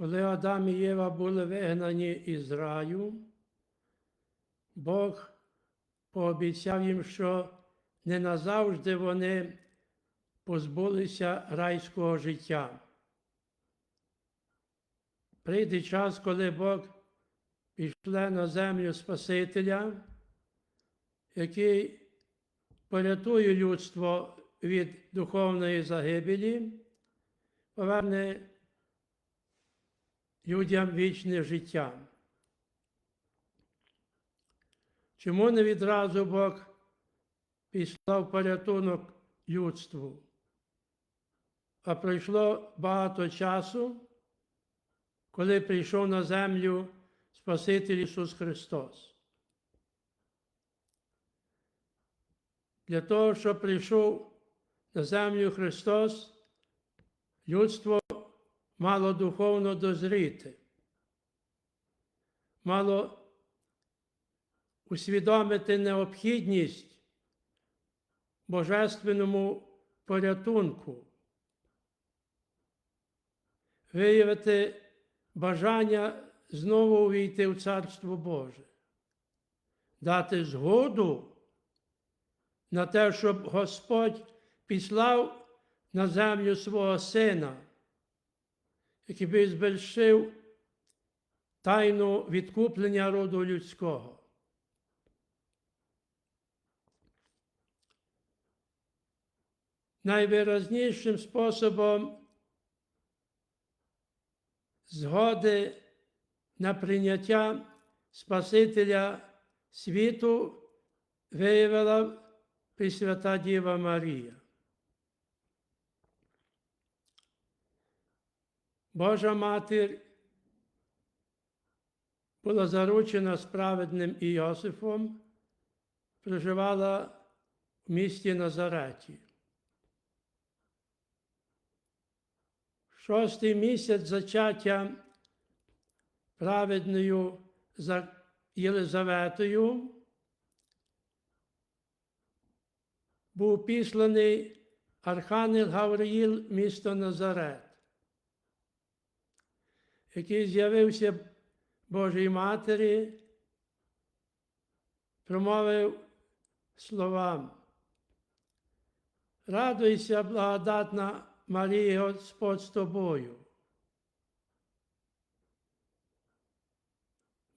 Коли Адам і Єва були вигнані із раю, Бог пообіцяв їм, що не назавжди вони позбулися райського життя. Прийде час, коли Бог пішле на землю Спасителя, який порятує людство від духовної загибелі, поверне людям вічне життя. Чому не відразу Бог післав порятунок людству? А пройшло багато часу, коли прийшов на землю Спаситель Ісус Христос. Для того, щоб прийшов на землю Христос, людство мало духовно дозріти, мало усвідомити необхідність божественному порятунку, виявити бажання знову увійти в Царство Боже, дати згоду на те, щоб Господь післав на землю свого Сина, який збільшив тайну відкуплення роду людського. Найвиразнішим способом згоди на прийняття Спасителя світу виявила Пресвята Діва Марія. Божа Матір була заручена справедним Іосифом, проживала в місті Назареті. Шостий місяць зачаття праведною за Єлизаветою був післаний Архангел Гавриїл місто Назарет, який з'явився Божій Матері, промовив словам. Радуйся, благодатна Марія, Господь з тобою.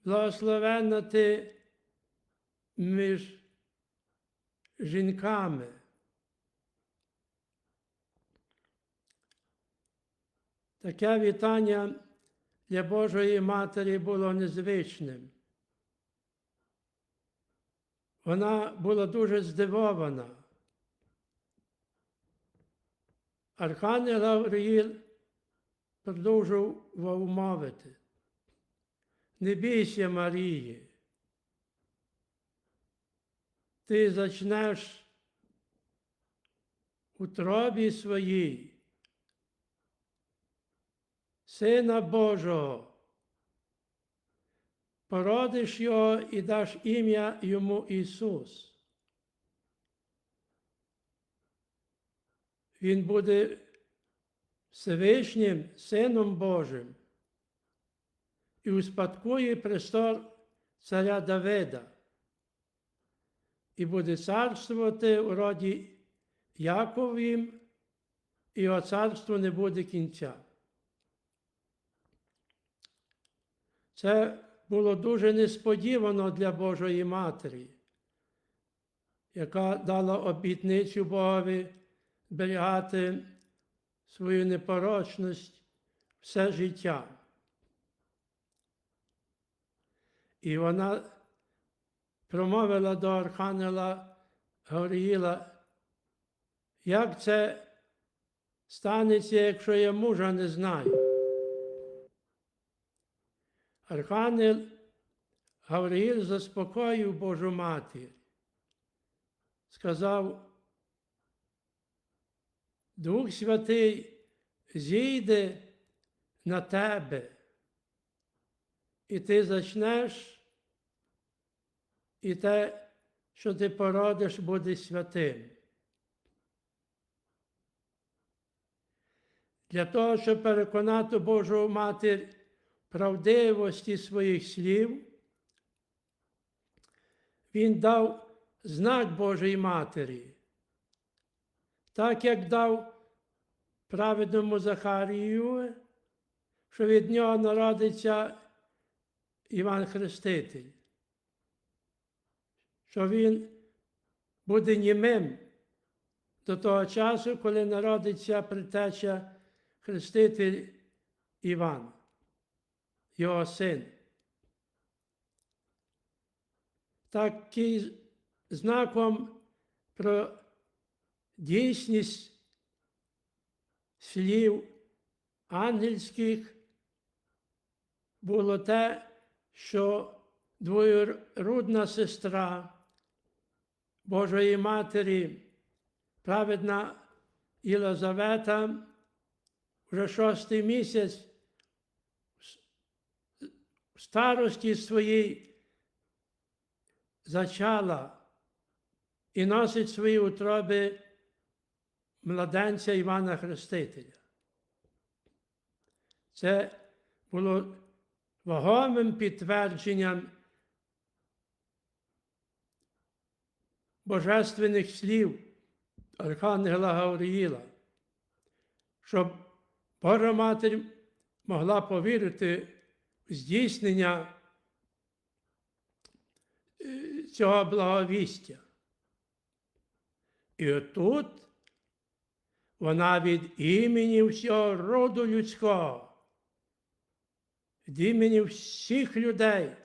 Благословенна ти між жінками. Таке вітання для Божої Матері було незвичним. Вона була дуже здивована. Архангел Гавриїл продовжував мовити. Не бійся, Марії. Ти зачнеш у тробі своїй Сина Божого, породиш його і даш ім'я йому Ісус. Він буде Всевишнім Сином Божим і успадкує престол царя Давида і буде царствувати у роді Яковім, і його царству не буде кінця. Це було дуже несподівано для Божої Матері, яка дала обітницю Богові зберігати свою непорочність все життя. І вона промовила до Архангела Гавриїла, як це станеться, якщо я мужа не знаю. Архангел Гавриїл заспокоїв Божу матір, сказав, Дух Святий зійде на тебе, і ти зачнеш, і те, що ти породиш, буде святим. для того, щоб переконати Божу Матір правдивості своїх слів, він дав знак Божої Матері, так як дав праведному Захарію, що від нього народиться Іван Хреститель, що він буде німим до того часу, коли народиться притеча Хреститель Іван, його син. Такий знаком про дійсність слів ангельських було те, що двоюродна сестра Божої Матері, праведна Єлизавета, вже шостий місяць старості своїй зачала і носить свої утроби младенця Івана Хрестителя. Це було вагомим підтвердженням божественних слів Архангела Гавриїла, щоб Божа Матір могла повірити здійснення е, цього благовістя. І отут вона від імені всього роду людського, від імені всіх людей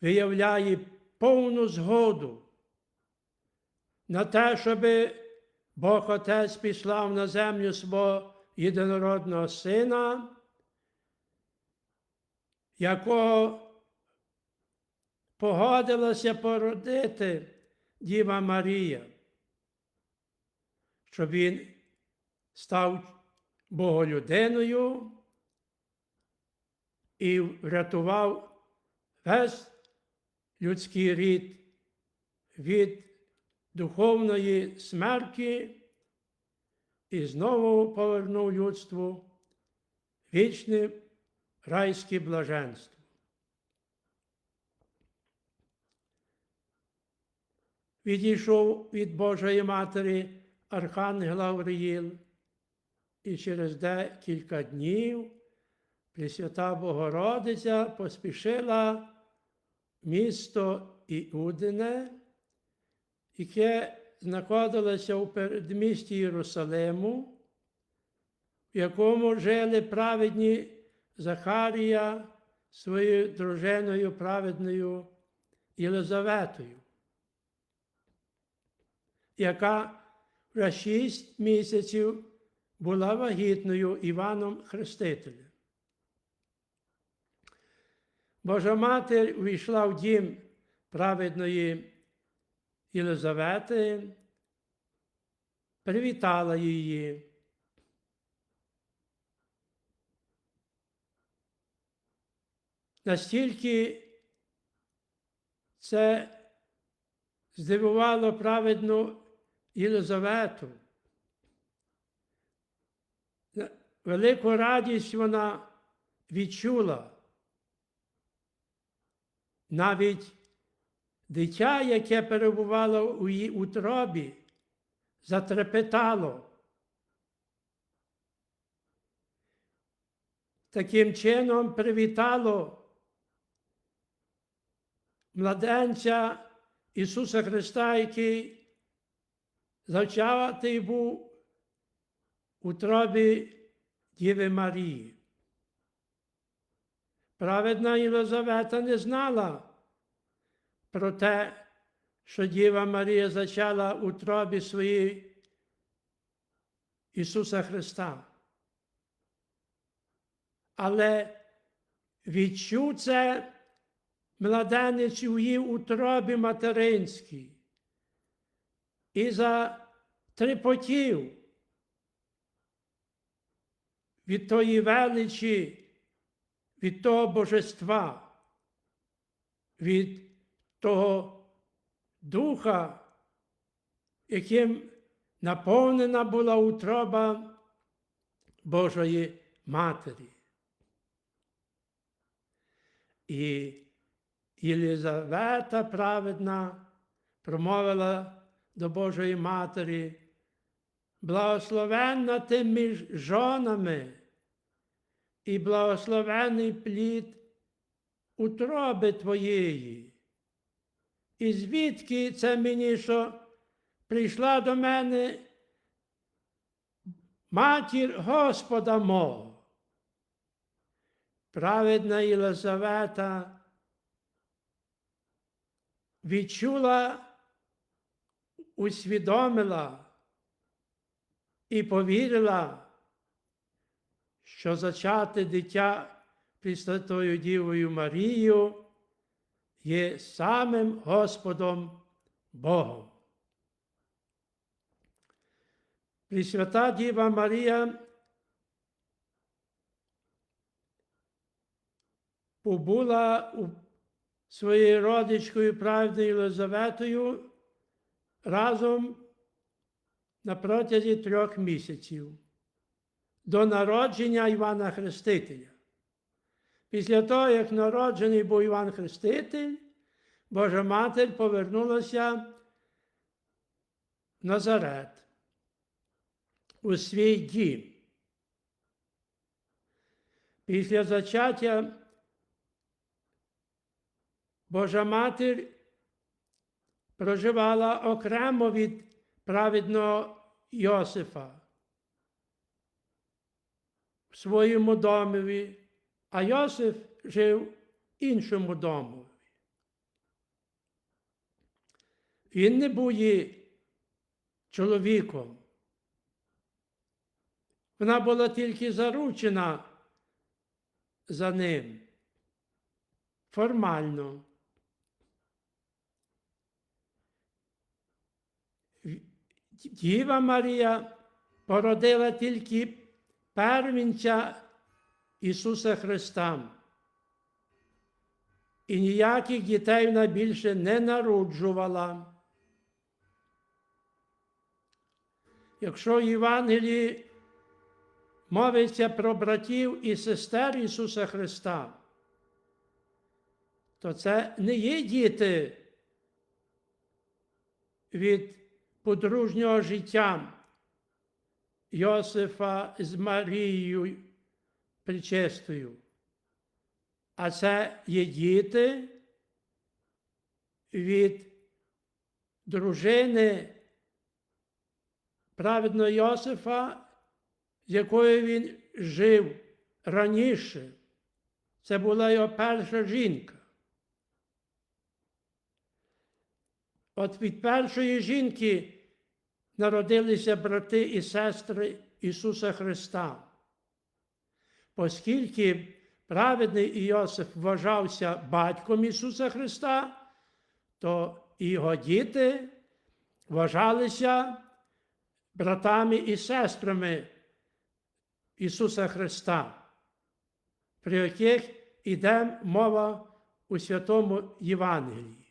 виявляє повну згоду на те, щоб Бог Отець післав на землю свого єдинородного Сина, якого погодилася породити Діва Марія, щоб він став Боголюдиною і врятував весь людський рід від духовної смерті і знову повернув людству вічне райське блаженство. Відійшов від Божої Матері Архангел Гавриїл, і через декілька днів Пресвята Богородиця поспішила місто Іудине, яке знаходилося у передмісті Єрусалиму, в якому жили праведні Захарія своєю дружиною праведною Єлизаветою, яка вже шість місяців була вагітною Іваном Хрестителем. Божа Матір увійшла в дім праведної Єлизавети, привітала її. Настільки це здивувало праведну Єлизавету. Велику радість вона відчула. Навіть дитя, яке перебувало у її утробі, затрепетало. Таким чином привітало младенця Ісуса Христа, який зачатий був у тробі Діви Марії. Праведна Єлизавета не знала про те, що Діва Марія зачала у тробі своїй Ісуса Христа. Але відчув це младенець у її утробі материнській і затрепотів від тої величі, від того божества, від того духа, яким наповнена була утроба Божої Матері. І Єлізавета праведна промовила до Божої Матері, благословенна ти між жонами і благословений плід утроби твоєї. І звідки це мені, що прийшла до мене матір Господа мого? Праведна Єлизавета відчула, усвідомила і повірила, що зачати дитя Пресвятою Дівою Марією є самим Господом Богом. Пресвята Діва Марія побула у своєю родичкою правдою Єлизаветою разом на протязі трьох місяців до народження Івана Хрестителя. Після того, як народжений був Іван Хреститель, Божа Матір повернулася в Назарет у свій дім. Після зачаття Божа Матір проживала окремо від праведного Йосифа в своєму домові, а Йосиф жив в іншому домові. Він не був її чоловіком. Вона була тільки заручена за ним формально. Діва Марія породила тільки первінця Ісуса Христа. І ніяких дітей вона більше не народжувала. Якщо в Євангелії мовиться про братів і сестер Ісуса Христа, то це не є діти від подружнього життя Йосифа з Марією Пречистою. А це є діти від дружини праведного Йосифа, з якою він жив раніше. Це була його перша жінка. От від першої жінки народилися брати і сестри Ісуса Христа. Оскільки праведний Іосиф вважався батьком Ісуса Христа, то його діти вважалися братами і сестрами Ісуса Христа, про яких іде мова у Святому Євангелії.